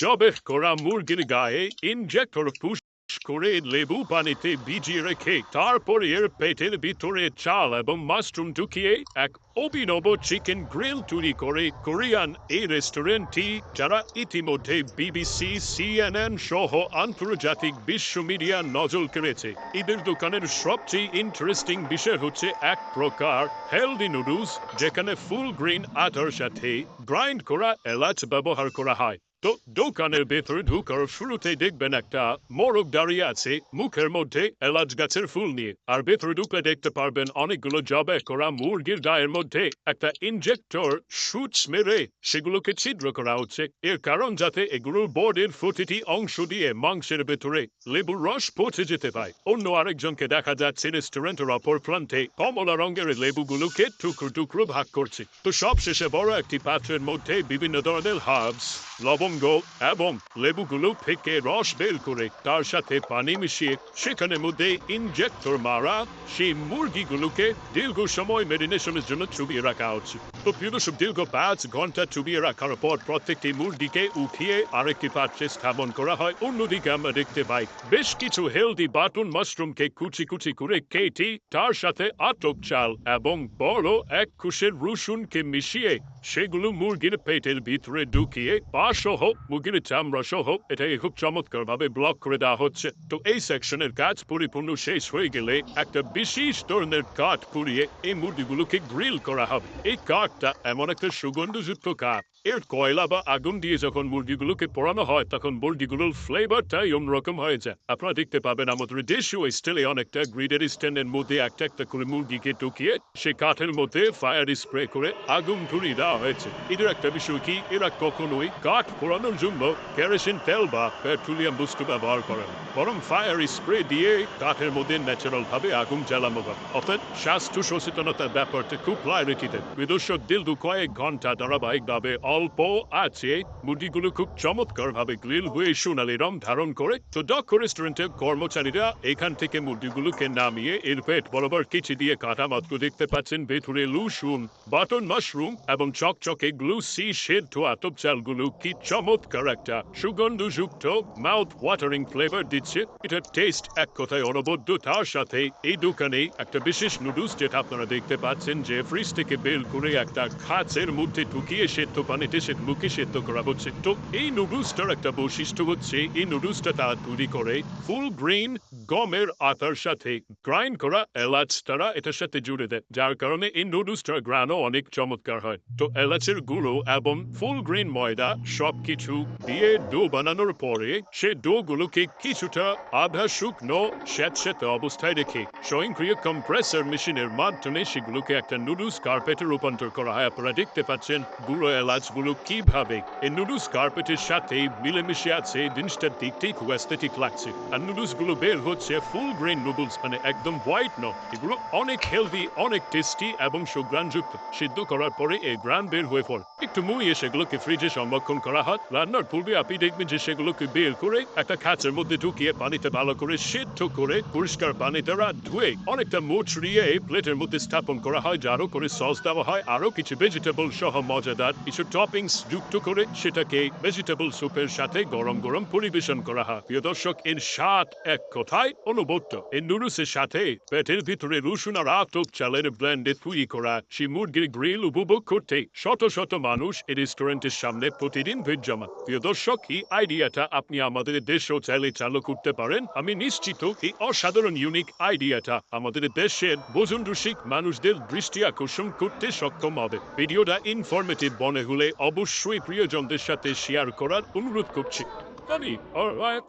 জবে করা মুরগির গায়ে ইনজেক্টর পুশ করে লেবু পানিতে ভিজিয়ে রেখে তারপর এর পেটের ভিতরে চাল এবং মাশরুম ঢুকিয়ে এক অভিনব চিকেন গ্রিল তৈরি করে কোরিয়ান এই রেস্টুরেন্টটি যারা ইতিমধ্যে বিবিসি সিএনএন সহ আন্তর্জাতিক বিশ্ব মিডিয়া নজর কেড়েছে এদের দোকানের সবচেয়ে ইন্টারেস্টিং বিষয় হচ্ছে এক প্রকার হেলদি নুডলস যেখানে ফুল গ্রিন আটার সাথে গ্রাইন্ড করা এলাচ ব্যবহার করা হয় তো দোকানের ভেতরে ঢুকার শুরুতেই দেখবেন একটা মোরগ দাঁড়িয়ে আছে মুখের মধ্যে এলাচ গাছের ফুল নিয়ে আর ভেতরে ঢুকলে দেখতে পারবেন অনেকগুলো জবে করা মুরগির গায়ের মধ্যে একটা ইনজেক্টর সুচ মেরে সেগুলোকে ছিদ্র করা হচ্ছে এর কারণ যাতে এগুলোর বোর্ডের প্রতিটি অংশ দিয়ে মাংসের ভেতরে লেবুর রস পৌঁছে যেতে পারে অন্য আরেকজনকে দেখা যাচ্ছে রেস্টুরেন্টের অপর প্রান্তে কমলা রঙের লেবুগুলোকে টুকরো টুকরো ভাগ করছে তো সবশেষে বড় একটি পাত্রের মধ্যে বিভিন্ন ধরনের হার্বস লবঙ্গ এবং লেবুগুলো থেকে রস বের করে তার সাথে পানি মিশিয়ে সেখানে মধ্যে ইনজেক্টর মারা সেই মুরগিগুলোকে দীর্ঘ সময় মেরিনেশনের জন্য চুবিয়ে রাখা হচ্ছে। তো প্রিয় দর্শক, দীর্ঘ পাঁচ ঘণ্টা চুবিয়ে রাখার পর প্রত্যেকটি মুরগিকে উঠিয়ে আরেকটি পাত্রে স্থাপন করা হয়। অন্যদিকে আমরা দেখতে পাই, বেশ কিছু হেলদি বাটন মাশরুমকে কুচি কুচি করে কেটে তার সাথে আটক চাল এবং বড় এক কুশের রসুনকে মিশিয়ে সেগুলো মুরগির পেটের ভিতরে ঢুকিয়ে পা সহ চাম চামড়া হোক এটাকে খুব চমৎকার ভাবে ব্লক করে দেওয়া হচ্ছে তো এই সেকশনের কাজ পরিপূর্ণ শেষ হয়ে গেলে একটা বিশেষ ধরনের কাঠ পুড়িয়ে এই মুরগিগুলোকে গ্রিল করা হবে এই কাঠটা এমন একটা সুগন্ধযুক্ত কাঠ এর কয়লা বা আগুন দিয়ে যখন মুরগিগুলোকে পোড়ানো হয়, তখন মুরগিগুলোর ফ্লেভারটাই অন্যরকম হয়ে যায়। আপনারা দেখতে পাবেন আমাদের দেশীয় স্টাইলে অনেকটা গ্রিডের স্ট্যান্ডের মধ্যে একটা একটা করে মুরগিকে ঢুকিয়ে সে কাঠের মধ্যে ফায়ার স্প্রে করে আগুন ধরিয়ে দেওয়া হয়েছে। এদের একটা বিষয় কি, এরা কখনোই কাঠ পোড়ানোর জন্য কেরোসিন তেল বা পেট্রোলিয়াম বস্তু ব্যবহার করেন। বরং ফায়ার স্প্রে দিয়ে কাঠের মধ্যে ন্যাচারাল ভাবে আগুন জ্বালানো হয়। অর্থাৎ স্বাস্থ্য সচেতনতার ব্যাপারটা খুব প্রায়োরিটি দেয় বিদর্শক, দিল দু কয়েক ঘণ্টা ধারাবাহিক ভাবে অল্প আছে। মুরগিগুলো খুব চমৎকার ভাবে গ্রিল হয়ে সোনালি রং ধারণ করে। তো দক্ষ রেস্টুরেন্টের কর্মচারীরা এখান থেকে মুরগিগুলোকে নামিয়ে এর পেট বরাবর কিছু দিয়ে কাটা মাত্র দেখতে পাচ্ছেন। ভেতরে লুসুন বাটন মাশরুম এবং চকচকে গ্লু সি সেদ্ধ আতপ চালগুলো কি চমৎকার একটা সুগন্ধযুক্ত মাউথ ওয়াটারিং ফ্লেভার দিচ্ছে। এটা টেস্ট এক কথায় অনবদ্য। তার সাথে এই দোকানে একটা বিশেষ নুডলস যেটা আপনারা দেখতে পাচ্ছেন, যে ফ্রিজ থেকে বের করে একটা খাঁচের মধ্যে ঢুকিয়ে সেদ্ধ পানিতে সে মুখে সেদ্ধ করা হচ্ছে। তো এই নুডলসটার একটা বৈশিষ্ট্য হচ্ছে, এই নুডলসটা তারা তৈরি করে ফুল গ্রিন গমের আটার সাথে। গ্রাইন্ড করা এলাচ তারা এটার সাথে জুড়ে দেয়। যার কারণে এই নুডলসটার গ্রানও অনেক চমৎকার হয়। তো এলাচের গুঁড়ো এবং ফুল গ্রিন ময়দা সবকিছু দিয়ে ডো বানানোর পরে সে ডো গুলোকে কিছুটা আধা শুকনো, স্যাঁতস্যাঁতে অবস্থায় রেখে স্বয়ংক্রিয় কম্প্রেসার মেশিনের মাধ্যমে সেগুলোকে একটা নুডলস কার্পেটে রূপান্তর করা হয়। আপনারা দেখতে পাচ্ছেন, গুঁড়ো এলাচগুলো কীভাবে? এই নুডলস কার্পেটের সাথে মিলেমিশে আছে জিনিসটা দেখতেই খুব অ্যাস্থেটিক লাগছে। আর নুডলসগুলো বের হচ্ছে ফুল গ্রেন নুডলস মানে একদম হোয়াইট ন এগুলো অনেক হেলদি অনেক টেস্টি এবং সুগ্রাণযুক্ত। সিদ্ধ করার পরে এই গ্রান বের হয়ে পড়ে। একটু মুইয়ে সেগুলোকে ফ্রিজে সংরক্ষণ করা হয়। রান্নার পূর্বে আপনি দেখবেন যে সেগুলোকে বের করে একটা খাঁচের মধ্যে ঢুকিয়ে পানিতে ভালো করে সিদ্ধ করে পরিষ্কার পানি দ্বারা ধুয়ে অনেকটা মুচড়িয়ে প্লেটের মধ্যে স্থাপন করা হয় যারও করে সস দেওয়া হয়। আরও কিছু ভেজিটেবল সহ মজাদার কিছু টপিংস যুক্ত করে সেটাকে ভেজিটেবল স্যুপের সাথে গরম গরম পরিবেশন করা হয়। প্রিয় দর্শক, এর স্বাদ এক কথায় অনুভূত এই নুডলসের সাথে পেটের ভিতরে রসুন আর আতপ চালের ব্লেন্ডে তৈরি করা সেই মুরগির গ্রিল উপভোগ করতে শত শত মানুষ এই রেস্টুরেন্টের সামনে প্রতিদিন ভিড় জমা প্রিয় দর্শক, এই আইডিয়াটা আপনি আমাদের দেশেও চাইলে চালু করতে পারেন। আমি নিশ্চিত এই অসাধারণ ইউনিক আইডিয়াটা আমাদের দেশের ভোজন রসিক মানুষদের দৃষ্টি আকর্ষণ করতে সক্ষম হবে। ভিডিওটা ইনফরমেটিভ মনে হলে অবশ্যই প্রিয়জনদের সাথে শেয়ার করার অনুরোধ করছি। alright,